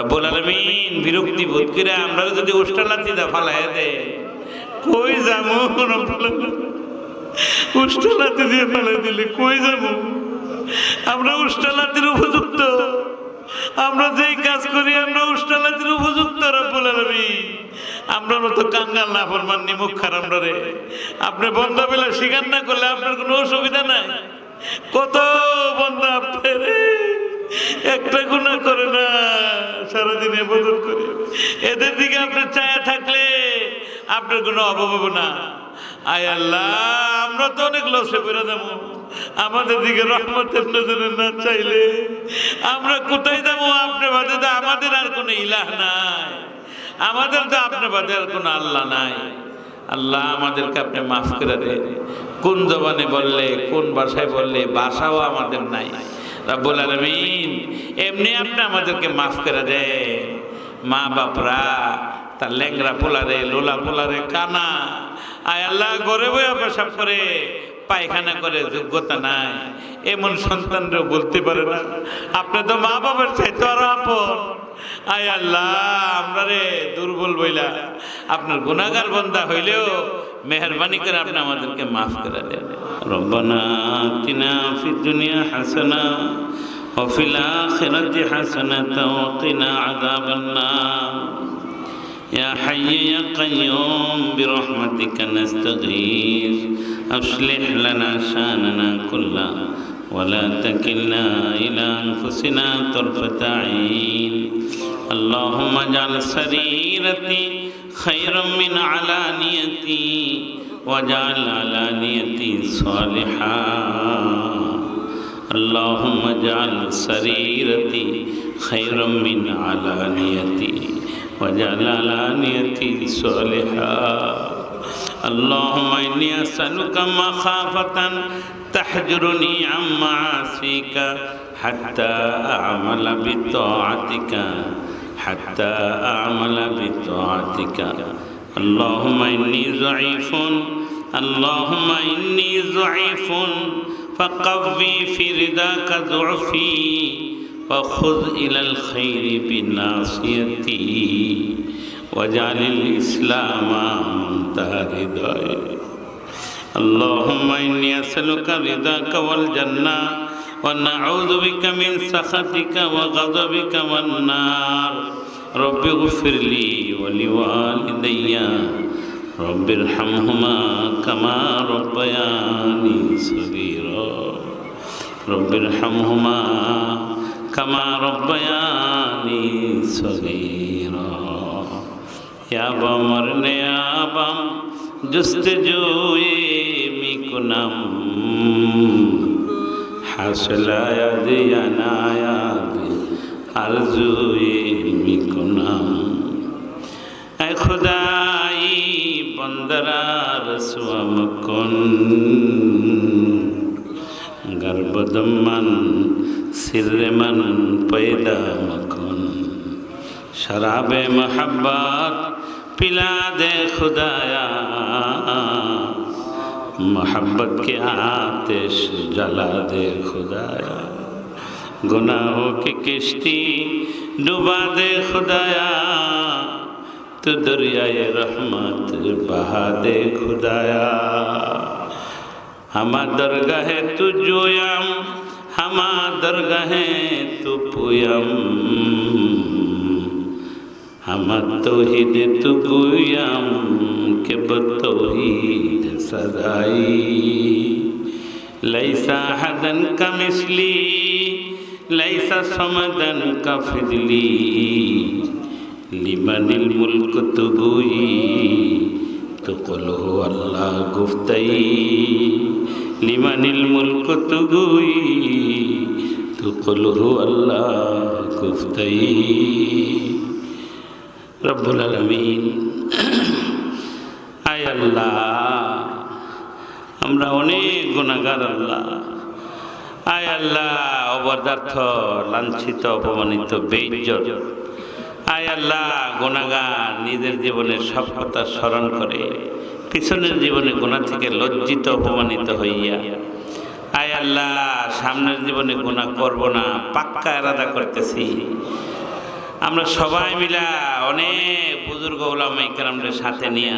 রব্বুল আলামিন বিরক্তি বোধ করে আমরা যদি উষ্টালাতি দা ফালাই দে কই যাব উষ্টালাতি দিয়ে ফালাই দিলে কই যাব? আমরা উষ্টালাতির উপযুক্ত। আমরা যেই কাজ করি, আমরা উষ্টালাতির উপযুক্ত, রব্বুল আলামিন। আমরা তো কাঙ্গাল না ফরমান নিমুখ খারাপ রে। আপনি বন্ধ বেলা স্বীকার না করলে আপনার কোনো অসুবিধা নাই। কত বন্ধ আপনার। একটা গুণা করে না, সারাদিন এবাদত করে। এদের দিকে আপনার ছায়া থাকলে আপনার কোনো অভাব হবে না। আয় আল্লাহ, আমরা তো অনেক লসে বেরো যাব। আমাদের দিকে রহমতের নজরে না চাইলে। আমরা কোথায় যাব আপনার বাদে তো আমাদের আর কোনো ইলাহ নাই। আমাদের তো আপনার বাদে আর কোনো আল্লাহ নাই। আল্লাহ আমাদেরকে আপনি মাফ করে দেন। কোন জবানে বললে, কোন ভাষায় বললে, ভাষাও আমাদের নাই। রাব্বুল আলামিন, এমনি আপনি আমাদেরকে মাফ করে দেন। মা বাপরা, তার ল্যাংরা পোলারে, লোলা পোলারে কানা। আয় আল্লাহ গরে বইয়া পেশাব করে, পায়খানা করে, যোগ্যতা নাই। এমন সন্তানরাও বলতে পারে না। আপনি তো মা বাবার চাইতে আরও আপন। আয় আল্লাহ, আমরা রে দুর্বল বইলা। আপনার গুণাগার বন্ধা হইলেও মেহরবানি করে আপনি আমাদেরকে মাফ করে দেন রব্বানা তিনা ফি দুনিয়া হাসানা وفي الآخرة حسنة وقنا عذاب النار يا حي يا قيوم برحمتك نستغيث أصلح لنا شاننا كله ولا تكلنا إلى أنفسنا طرفة عين اللهم اجعل سريرتي خيرا من علانيتي واجعل علانيتي صالحا. اللهم اجعل سريرتي خيرا من علانيتي واجعل علانيتي صالحا. اللهم إني أسألك مخافة تحجرني عن معاصيك حتى أعمل بطاعتك. حتى أعمل بطاعتك اللهم إني ضعيف اللهم إني ضعيف فقوي في رضاك ضعفي وخذ إلى الخير بناصيتي واجعل الإسلام منتهى ردائي اللهم إني أسألك رضاك والجنة ونعوذ بك من سخطك وغضبك والنار رب اغفر لي ولوالدي رب ارحمهما كما ربياني صغيرا رب ارحمهما كما ربياني صغيرا يا بمرن يا بم جست جوئے میکنم حاصل آیا دیا نایا دی ارزوئے নাম। খোদাই বন্দরার সোয়াম গর্বদমন গর্বদম্মন সিরমন পৈদা মকন। শরাবে মোহব্বত পিলা দে খুদায়া। মহব্বত কে آتش জলা দে خدایا गुनाहों की किश्ती डुबा दे खुदाया, तू दरियाए रहमत बहा दे खुदाया। हमा दरगाहे तू जोयम, हमा दरगाहे तू पुयम। हमा तौहीद तू गुयम, के बतौहीद सदाई। लैसा हदन का লাইসা সমাধান কাফিদলি লিমানিল মুলক তুগুই তুকল হু আল্লাহ গুফতাই লিমানিল মুলক তুগুই তুকল হু আল্লাহ গুফতাই। রব্বুল আলমিন, আয় আল্লাহ, আমরা অনেক গুণাগার আল্লাহ। আয় আল্লাহ অবদার্থ লাঞ্ছিত, অপমানিত, বেইজ্জত। আয় আল্লাহ গুণাগার নিজের জীবনের সব কথা স্মরণ করে। পিছনের জীবনে গুণা থেকে লজ্জিত, অপমানিত হইয়া। আয় আল্লাহ, সামনের জীবনে গুণা করব না, পাক্কা এরাদা করতেছি। আমরা সবাই মিলা অনেক বুজুর্গ ওলামাইকার সাথে নিয়ে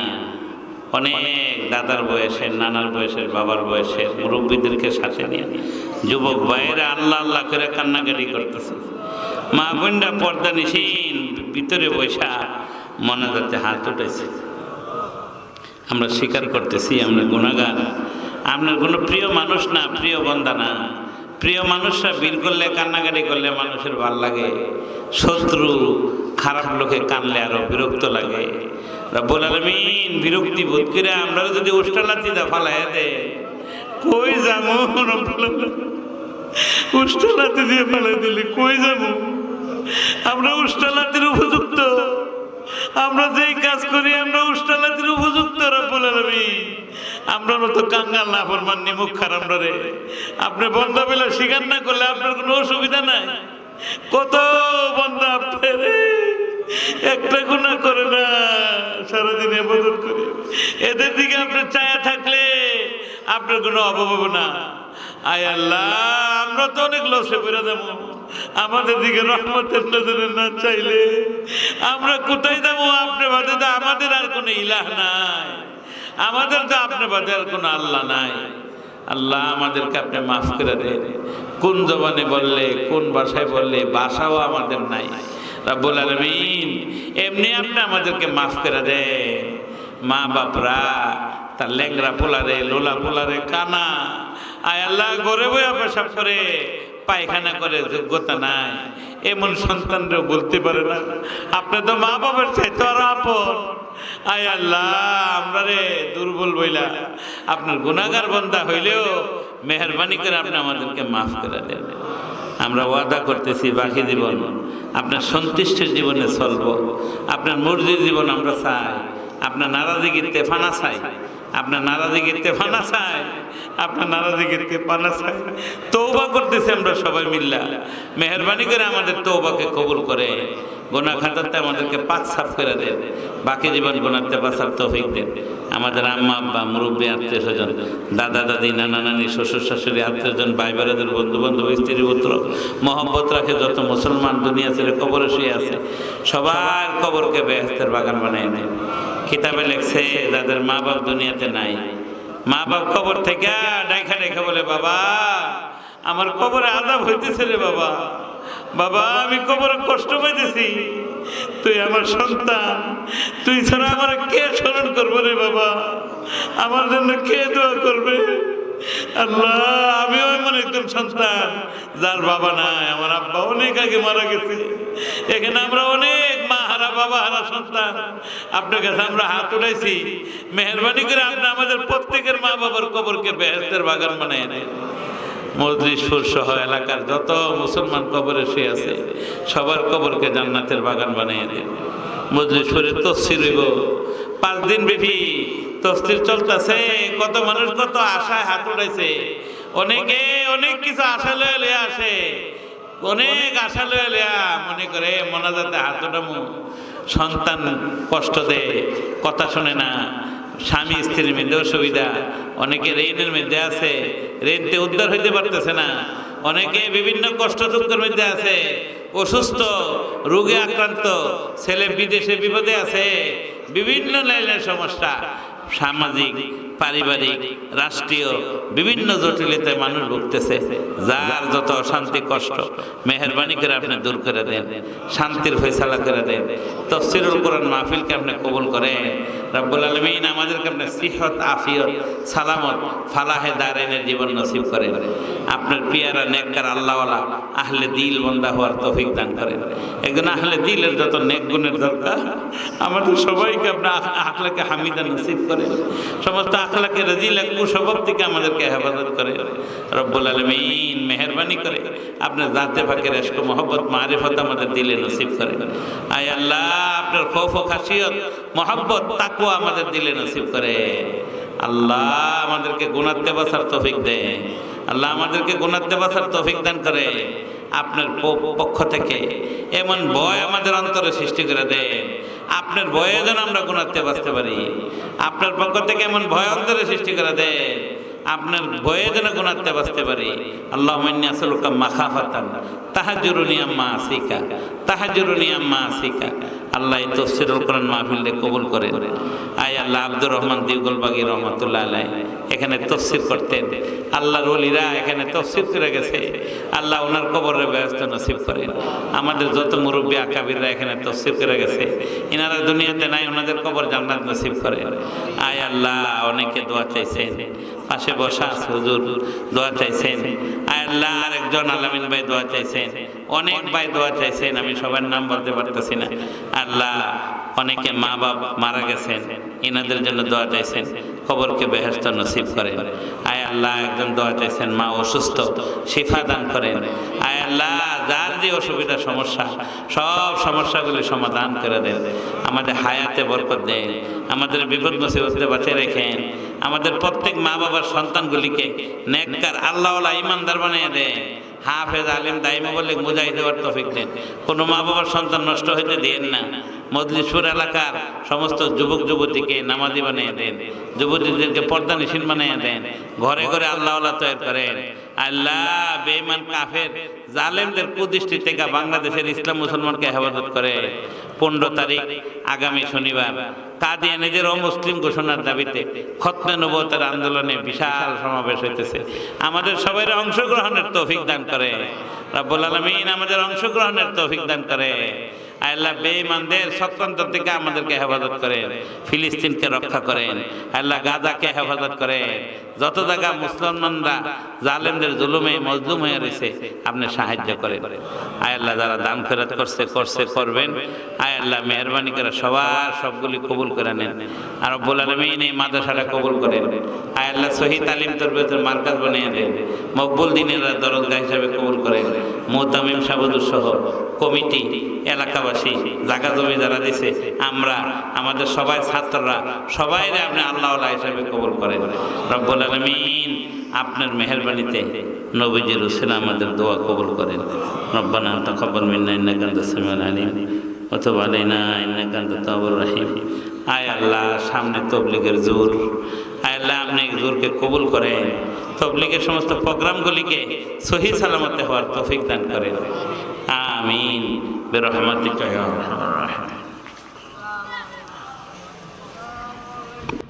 অনেক দাদার বয়সের, নানার বয়সের, বাবার বয়সের মুরব্বীদেরকে সাথে নিয়ে যুবক ভাইয়েরা আল্লাহ আল্লাহ করে কান্নাকাটি করতেছে। মা বোনরা পর্দা নিশীন, ভিতরে বৈশা মনে যাতে হাত উঠেছে। আমরা স্বীকার করতেছি, আমরা গুণাগার। আপনার কোনো প্রিয় মানুষ না, প্রিয় বন্দা না। প্রিয় মানুষরা বীর করলে, কান্নাকাটি করলে মানুষের ভালো লাগে। শত্রু খারাপ লোকে কানলে আরও বিরক্ত লাগে। রব্বুল আলমিন বিরক্তি বোধ করে আমরা যদি উষ্টালাতি দা দে কই যাব রব্বুল উষ্টালাতি দিয়ে ফেলাই দিলে, কই যাব? আমরা উষ্টালাতির উপযুক্ত। আমরা যেই কাজ করি, আমরা উষ্টালাতির উপযুক্ত, রব্বুল আলামিন। আমরা তো কাঙ্গাল না ফরমান, নিমুখ খারাপ রে। আপনি বন্ধ বেলা স্বীকার না করলে আপনার কোনো অসুবিধা নাই। কত বন্ধা আপনার। একটা গুণা করে না, সারাদিন এবাদত করে। এদের দিকে আপনি চায়া থাকলে আপনার কোনো অভাব হবে না। আয় আল্লাহ, আমরা তো অনেক লসে করে দেবো আমাদের দিকে রহমতের নজরে না চাইলে আমরা কোথায় যাব? আপনার বাদে তো আমাদের আর কোনো ইলাহ নাই। আমাদের তো আপনার বাদে আর কোনো আল্লাহ নাই। আল্লাহ আমাদেরকে আপনি মাফ করে দেন। কোন জবানে বললে, কোন ভাষায় বললে, ভাষাও আমাদের নাই। রাব্বুল আলামিন, এমনি আপনি আমাদেরকে মাফ করে দেন। মা বাপরা, তার ল্যাংরা পোলারে, লোলা পোলারে কানা। আয় আল্লাহ, গরে বইয়া পেশাব করে, পায়খানা করে, যোগ্যতা নাই। এমন সন্তানরাও বলতে পারে না। আপনি তো মা বাবার চাইতে আর আপন। আয় আল্লাহ, আমরা রে দুর্বল বইলা। আপনার গুণাগার বন্ধা হইলেও মেহরবানি করে আপনি আমাদেরকে মাফ করে দেন। আমরা ওয়াদা করতেছি, বাকি জীবন আপনার সন্তুষ্টের জীবনে চলব। আপনার মর্জির জীবন আমরা চাই। আপনার নারাজি গীতে ফানা চাই। আপনার নারাজি গীতে ফানা চাই। আপনার নারাজি গীতে পানা চাই। তৌবা করতেছি আমরা সবাই মিল্লা। মেহরবানি করে আমাদের তৌবাকে কবুল করে। গোনা খাতাতে আমাদেরকে পাক সাফ করে দেন। বাকি জীবন গোনাতে বাসার তৌফিক দেন। আমাদের আম্মা, আব্বা, মুরব্বী, আত্মীয় স্বজন, দাদা, দাদি, নানা, নানি, শ্বশুর, শাশুড়ি, আত্মীয় স্বজন, ভাই বেড়াদের বন্ধু বান্ধব স্ত্রী, পুত্র মোহাম্মত রাখে যত মুসলমান দুনিয়া ছেড়ে কবরে শুয়ে আছে, সবার কবরকে বেহেস্তের বাগান বানিয়ে দেন কিতাবে লেখছে, যাদের মা বাপ দুনিয়াতে নাই মা বাপ কবর থেকে ডাইখা ডাইখা বলে, বাবা, আমার কবরে আদাব হইতেছে রে বাবা। বাবা, আমি কবরে কষ্ট পাইতেছি। তুই আমার সন্তান। তুই ছাড়া আমার কে স্মরণ করব রে বাবা? আমার জন্য কে দোয়া করবে? আল্লাহ, আমিও এমন একজন সন্তান, যার বাবা নাই, আমার আব্বা অনেক আগে মারা গেছে। এখানে আমরা অনেক মা হারা বাবা হারা সন্তান। আপনার কাছে আমরা হাত উঠাইছি। মেহরবানি করে আপনি আমাদের প্রত্যেকের মা বাবার কবরকে বেহেস্তের বাগান বানাই দেন মজলিশপুর সহ এলাকার যত মুসলমান কবরে শুয়ে আছে, সবার কবরকে জান্নাতের বাগান বানিয়ে দেন। মজলিশপুরে তফসির হইব, পাঁচ দিন ব্যাপী তফসির চলতেছে, কত মানুষ কত আশায় হাত উঠাইছে। অনেকে অনেক কিছু আশা লয়ে লয়ে আসে, অনেক আশা লয়ে লয়া মনে করে মনাজাতে হাত উঠামু। সন্তান কষ্ট দেয়, কথা শোনে না। স্বামী স্ত্রীর মধ্যে অসুবিধা। অনেকে রেনের মধ্যে আছে রেনতে উদ্ধার হইতে পারতেছে না। অনেকে বিভিন্ন কষ্ট দুঃখের মধ্যে আছে, অসুস্থ, রোগে আক্রান্ত, ছেলে বিদেশে বিপদে আছে, বিভিন্ন লাইনের সমস্যা। সামাজিক, পারিবারিক, রাষ্ট্রীয়, বিভিন্ন জটিলতায় মানুষ ভুগতেছে। যার যত অশান্তি, কষ্ট, মেহরবানি করে আপনি দূর করে দেন, শান্তির ফয়সালা করে দেন, তফসিরুল কোরআন মাহফিলকে আপনি কবুল করেন রব্বুল আলমিন আমাদেরকে আপনি সিহত, আফিয়ত, সালামত, ফালাহে দারেনের জীবন নসিব করেন। আপনার পিয়ারা, নেককার, আল্লাহওয়ালা, আহলে দিল বন্দা হওয়ার তৌফিক দান করেন। একজন আহলে দিলের যত নেক গুণের দরকার, আমাদের সবাইকে আপনার আখলাকে হামিদা নসিব করেন। সমস্ত আখলাকে রাজিলা কুস্বভাব থেকে আমাদেরকে হেফাজত করে রব্বুল আলমিন মেহরবানি করে আপনার জাতে ফাঁকের এসক মোহব্বত, মারিফত আমাদের দিলে নসিব করে আয় আল্লাহ, আপনার খৌফ ও খাসিয়ত মোহব্বত তাকুয়া আমাদের দিলে নসিব করে। আল্লাহ আমাদেরকে গুণাতে বাসার তফিক দেয় আল্লাহ আমাদেরকে গুণাতে বাসার তফিক দান করে। আপনার পক্ষ থেকে এমন ভয় আমাদের অন্তরে সৃষ্টি করে দেন আপনার ভয়ে যেন আমরা গুণাতে বাঁচতে পারি। আপনার পক্ষ থেকে এমন ভয় অন্তরে সৃষ্টি করে দেন আপনার ভয়ে যেন গুণাতে বাঁচতে পারি। আল্লাহ মাখা আসলুকা মাখাফাতান তাহাজুরুনি আম্মা আসিকা তাহাজুরুনি আম্মা আসিকা আল্লাহ এই তফসিরুল কোরআন মাহফিলে কবুল করেন। আয় আল্লাহ আব্দুর রহমান দিউগল বাগি রহমতুল্লাহ আলাই এখানে তফসির করতেন। আল্লাহর ওলিরা এখানে তফসির করে গেছে। আল্লাহ ওনার কবরের ব্যবস্থা নসিব করেন। আমাদের যত মুরব্বী আকাবিররা এখানে তফসির করে গেছে, এনারা দুনিয়াতে নাই, ওনাদের কবর জান্নাত নসিব করে আয় আল্লাহ, অনেকে দোয়া চাইছেন। পাশে বসা হুজুর, দোয়া চাইছেন। আল্লাহ আরেকজন আলামিন ভাই দোয়া চাইছেন। অনেক ভাই দোয়া চাইছেন, আমি সবার নাম বলতে পারতেছি না। আল্লাহ অনেকে মা বাপ মারা গেছেন, এনাদের জন্য দোয়া চাইছেন খবরকে বেহেস্ত নসিব করেন। আয় আল্লাহ, একজন দোয়া চাইছেন, মা অসুস্থ, শিফা দান করেন। আয় আল্লাহ, যার যে অসুবিধা, সমস্যা, সব সমস্যাগুলি সমাধান করে দেন। আমাদের হায়াতে বরকত দেন, আমাদের বিপদ মুসিবতে বাঁচিয়ে রেখেন। আমাদের প্রত্যেক মা বাবার সন্তানগুলিকে নেককার আল্লাহ ইমানদার বানিয়ে দেন। হাফেজ, আলিম দাইমা বলে মুজাহি দেওয়ার তফিক দেন। কোনো মা বাবার সন্তান নষ্ট হইতে দেন না। মজলিশপুর এলাকার সমস্ত যুবক, যুবতীকে নামাজি বানিয়ে দেন। যুবতীদেরকে পর্দা নিশিন বানিয়ে দেন। ঘরে ঘরে আল্লাহ তৈরি করেন। আল্লাহ বেমান কাফের, জালেমদের কুদৃষ্টি থেকে বাংলাদেশের ইসলাম মুসলমানকে হেফাজত করে। পনেরো তারিখ, আগামী শনিবার, তা দিয়ে কাদিয়ানিদের অমুসলিম ঘোষণার দাবিতে খতমে নবতের আন্দোলনে বিশাল সমাবেশ হইতেছে। আমাদের সবাই অংশগ্রহণের তৌফিক দান করে। রাব্বুল আলামিন আমাদের অংশগ্রহণের তৌফিক দান করে। আল্লাহ বেঈমানদের সক্রান্ত থেকে আমাদেরকে হেফাজত করেন, ফিলিস্তিনকে রক্ষা করেন, আল্লাহ গাজাকে হেফাজত করেন। যত জায়গা মুসলমানরা জালেমদের জুলুমে মজলুম হয়ে রয়েছে, আপনি সাহায্য করেন। আয় আল্লাহ, যারা দান ফেরত করছে করছে, করবেন। আয় আল্লাহ, মেহরবানি করে সবার সবগুলি কবুল করে নেন। আর রব্বুল আলমিন এই মাদ্রাসাটা কবুল করেন। আয় আল্লাহ শহীদ তালিম তরবিয়তের মার্কাজ বানিয়ে দেন। মকবুল দিনের দরজা হিসাবে কবুল করেন। মোহতামিম সাবুদুর সহ কমিটি, এলাকাবাসী, জায়গা জমি যারা দিছে, আমরা, আমাদের সবাই ছাত্ররা সবাই আপনি আল্লাহ হিসাবে কবুল করেন। রব্বুল আলমিন আপনার মেহরবানিতে নবীজির হোসেন আমাদের দোয়া কবল করেন। রব্বানা তকব্বাল মিন্না ইন্নাকা আনতাস সামিউল আলিম অথবা আলাইনা ইন্নাকা আনতাত তাওয়াবুর রহিম। আয় আল্লাহ, সামনে তবলিগের জোর। আয় আল্লাহ, আপনি জোরকে কবুল করেন। তবলিগের সমস্ত প্রোগ্রামগুলিকে সহি সালামতে হওয়ার তৌফিক দান করেন। আমিন। বেরহমাতিকা